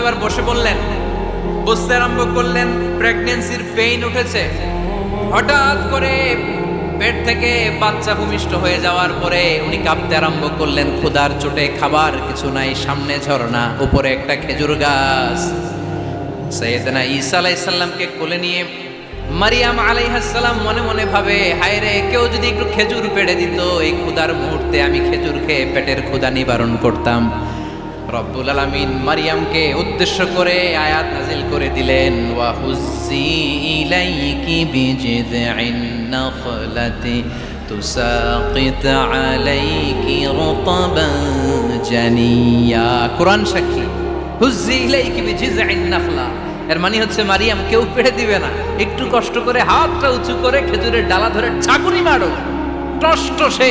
এবার বসে বললেন বুঝতে আরম্ভ করলেন প্রেগন্যান্সির পেইন উঠেছে। হঠাৎ করে পেট থেকে বাচ্চা ভূমিষ্ঠ হয়ে যাওয়ার পরে উনি কাঁপতে আরম্ভ করলেন চোটে খাবার কিছু নাই, সামনে ঝরনা উপরে একটা খেজুর গাছ। সৈয়দনা ঈসা আলাইসাল্লামকে কোলে নিয়ে মারিয়াম আলাইহাসসালাম মনে মনে ভাবে, হায় রে, কেউ যদি একটু খেজুর পেড়ে দিত, এই ক্ষুধার মুহূর্তে আমি খেজুর খেয়ে পেটের ক্ষুধা নিবারণ করতাম। রব্বুল আলামিন মারিয়ামকে উদ্দেশ্য করে আয়াত নাজিল করে দিলেন, ওয়া জানিয়া। কোরআন এর মানে হচ্ছে মারিয়াম কেউ পেড়ে দিবে না। একটু কষ্ট করে হাতটা উঁচু করে খেজুরের ডালা ধরে চাকুরি মারো। টষ্ট সে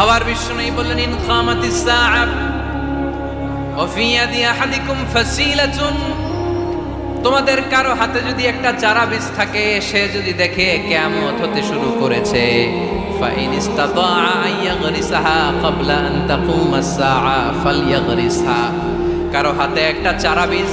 আবার বিশ্ব নেই বললেন ইন খামাতিস সাআ وفي يد أحدكم فسيلة তোমাদের কারো হাতে যদি একটা চারা বীজ থাকে সে যদি দেখে কেয়ামত হতে শুরু করেছে ফাইন ইস্তাতা আইয়াগরিসাহা ক্বাবলা আন তাকুমা সাআ ফালইয়াগরিসহা কারো হাতে একটা চারা বীজ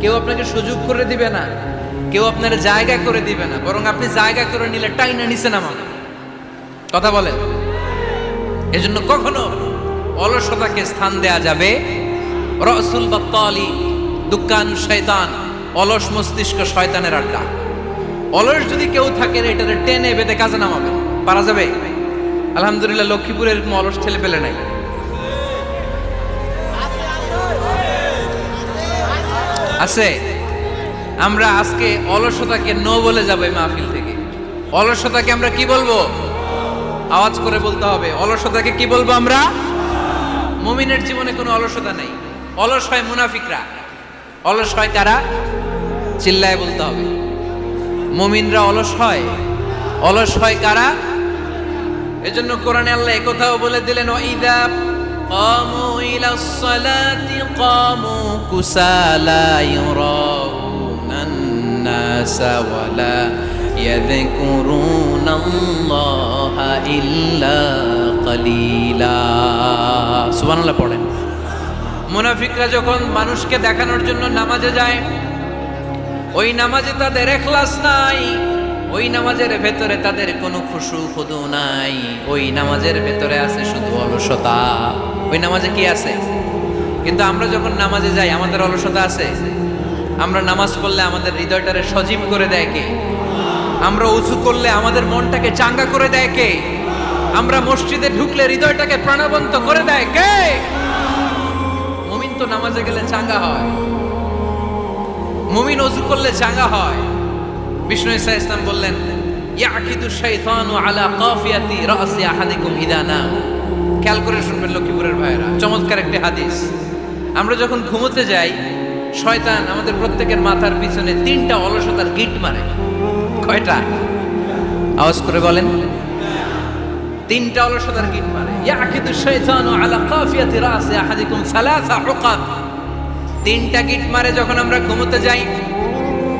কেউ আপনাকে সুযোগ করে দিবে না, কেউ আপনার জায়গা করে দিবে না, বরং আপনি জায়গা করে নিলে টাইনা নিচে নামাবে কথা বলেন। এজন্য কখনো অলসতাকে স্থান দেয়া যাবে। রসুল বাত্তালি দুঃখান শয়তান, অলস মস্তিষ্ক শয়তানের আড্ডা। অলস যদি কেউ থাকে এটাতে টেনে বেঁধে কাজে নামাবে। পারা যাবে? আলহামদুলিল্লাহ, লক্ষ্মীপুরের অলস ছেলে পেলে নাই। আছে। আমরা আজকে অলসতাকে নো বলে যাব এই মাহফিল থেকে। অলসতাকে আমরা কি বলব? আওয়াজ করে বলতে হবে, অলসতাকে কি বলব আমরা? মুমিনের জীবনে কোনো অলসতা নেই। অলস হয় মুনাফিকরা। অলস হয় কারা? চিল্লায় বলতে হবে। মুমিনরা অলস হয়। অলস হয় কারা? এজন্য কোরআনে আল্লাহ একথাও বলে দিলেন ওয়াইদা قاموا إلى الصلاة قاموا كسالى يراءون الناس ولا يذكرون الله إلا قليلا سبحان الله পড়েন মুনাফিকরা যখন মানুষকে দেখানোর জন্য নামাজে যায় ওই নামাজে তাদের এখলাস নাই ওই নামাজের ভেতরে তাদের কোনো খুশু খুদু নাই। ওই নামাজের ভেতরে আছে শুধু অলসতা। ওই নামাজে কি আছে? কিন্তু আমরা যখন নামাজে যাই, আমাদের অলসতা আছে? আমরা নামাজ পড়লে আমাদের হৃদয়টারে সজীব করে দেয় কে? আমরা উঁচু করলে আমাদের মনটাকে চাঙ্গা করে দেয় কে? আমরা মসজিদে ঢুকলে হৃদয়টাকে প্রাণবন্ত করে দেয় কে? মুমিন তো নামাজে গেলে চাঙ্গা হয়। মুমিন অজু করলে চাঙ্গা হয়। বিষ্ণু ইসা ইসলাম বললেন, ইয়াকিদু শাইতানু আলা কাফিয়াতি রাসি আহাদিকুম ইদা নাম। খেয়াল করে শুনবেন, লক্ষ্মীপুরের ভাইয়েরা, চমৎকার একটি হাদিস। আমরা যখন ঘুমোতে যাই, শয়তান আমাদের প্রত্যেকের মাথার পিছনে তিনটা অলসতার গিট মারে। কয়টা? আওয়াজ করে বলেন। তিনটা অলসতার গিট মারে। ইয়াকিদু শাইতানু আলা কাফিয়াতি রাসি আহাদিকুম সালাসা উকাদ তিনটা গিট মারে যখন আমরা ঘুমোতে যাই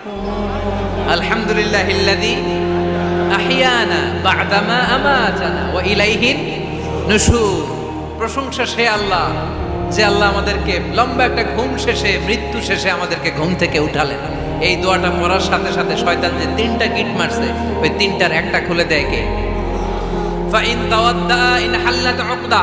আলহামদুলিল্লাহ ইল্লাযী আহিয়ানা বা'দামা আমাতানা ওয়া প্রশংসা সে আল্লাহ, যে আল্লাহ আমাদেরকে লম্বা একটা ঘুম শেষে, মৃত্যু শেষে আমাদেরকে ঘুম থেকে উঠালেন। এই দোয়াটা পড়ার সাথে সাথে শয়তান যে তিনটা গিট মারছে, ওই তিনটার একটা খুলে দেয় কে? Fine তাওয়াদ্দা in হাল্লাত উকদা।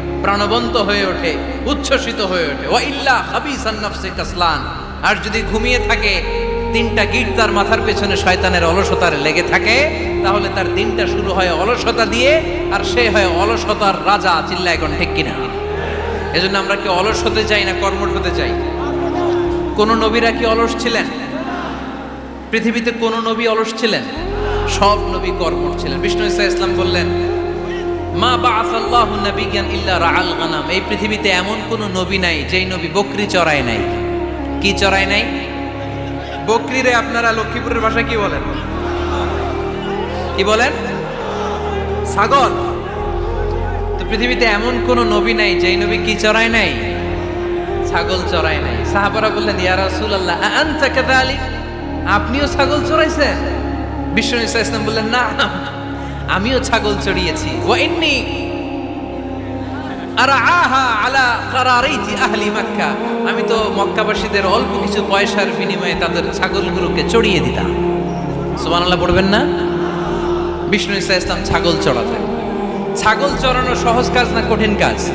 প্রাণবন্ত হয়ে ওঠে, উচ্ছ্বসিত হয়ে ওঠে। ওয়া ইল্লা খাবিসান নাফসি কাসলান আর যদি ঘুমিয়ে থাকে, তিনটা গিট তার মাথার পেছনে শয়তানের অলসতার লেগে থাকে, তাহলে তার দিনটা শুরু হয় অলসতা দিয়ে, আর সে হয় অলসতার রাজা চিল্লা এখন ঠিক কিনা? এজন্য আমরা কি অলস হতে চাই না কর্মঠ হতে চাই? কোন নবীরা কি অলস ছিলেন? পৃথিবীতে কোন নবী অলস ছিলেন? সব নবী কর্মঠ ছিলেন। বিষ্ণু ইসা ইসলাম বললেন মা বাআসাল্লাহু নাবিয়ান ইল্লা রাআল গানাম। এই পৃথিবীতে এমন কোন নবী নাই, যেই নবী বকরি চড়ায় নাই। কি চড়ায় নাই? বকরিরে আপনারা লক্ষ্মীপুরের ভাষায় কি বলেন? কি বলেন? ছাগল। তো পৃথিবীতে এমন কোন নবী নাই, যেই নবী কি চড়ায় নাই? ছাগল চড়ায় নাই। সাহাবারা বললেন, ইয়া রাসূলুল্লাহ আনতা কাযালিক? আপনিও ছাগল চড়াইছেন? বিষ্ণু ইসা ইসলাম বললেন না। আমিও ছাগল চড়িয়েছি। ওয়া ইন্নি আরআহা আলা কারারাইতি আহলি মক্কা। আমি তো মক্কাবাসীদের অল্প কিছু পয়সার বিনিময়ে তাদের ছাগলগুলোকে চড়িয়ে দিতাম। সুবহানাল্লাহ পড়বেন না? বিষ্ণু ইসা ইসলাম ছাগল চড়াতেন। ছাগল চড়ানো সহজ কাজ না কঠিন কাজ?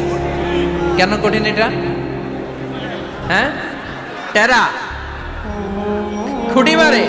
কেন কঠিন এটা? হ্যাঁ? টেরা? খুঁটি মারে?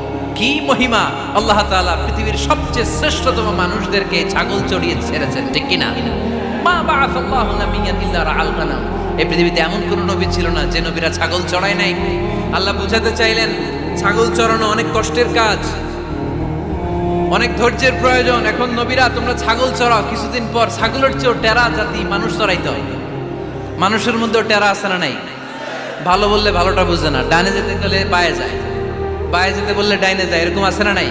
কি মহিমা? আল্লাহ তাআলা পৃথিবীর সবচেয়ে শ্রেষ্ঠতম মানুষদেরকে ছাগল চড়িয়ে ছেড়েছেন, ঠিক কি না মা নাবিয়ান ইল্লা রাআল এই পৃথিবীতে এমন কোন নবী ছিল না যে নবীরা ছাগল চড়ায় নাই। আল্লাহ বুঝাতে চাইলেন, ছাগল চড়ানো অনেক কষ্টের কাজ, অনেক ধৈর্যের প্রয়োজন। এখন নবীরা, তোমরা ছাগল চড়াও, কিছুদিন পর ছাগলের চেয়েও টেরা জাতি মানুষ চড়াইতে হয়। মানুষের মধ্যেও টেরা আছে না নাই? ভালো বললে ভালোটা বুঝে না, ডানে যেতে গেলে পায়ে যায়। বায়ে যেতে বললে ডাইনে যায়, এরকম আছে না নাই?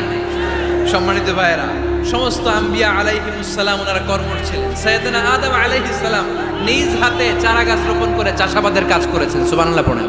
সম্মানিত ভাইয়েরা, সমস্ত আম্বিয়া আলাইহিমুসালাম ওনারা কর্মঠ ছিলেন। সৈয়দনা আদম আলাইহিস সালাম নিজ হাতে চারা গাছ রোপণ করে চাষাবাদের কাজ করেছেন সুবানুল্লাহ পড়েন।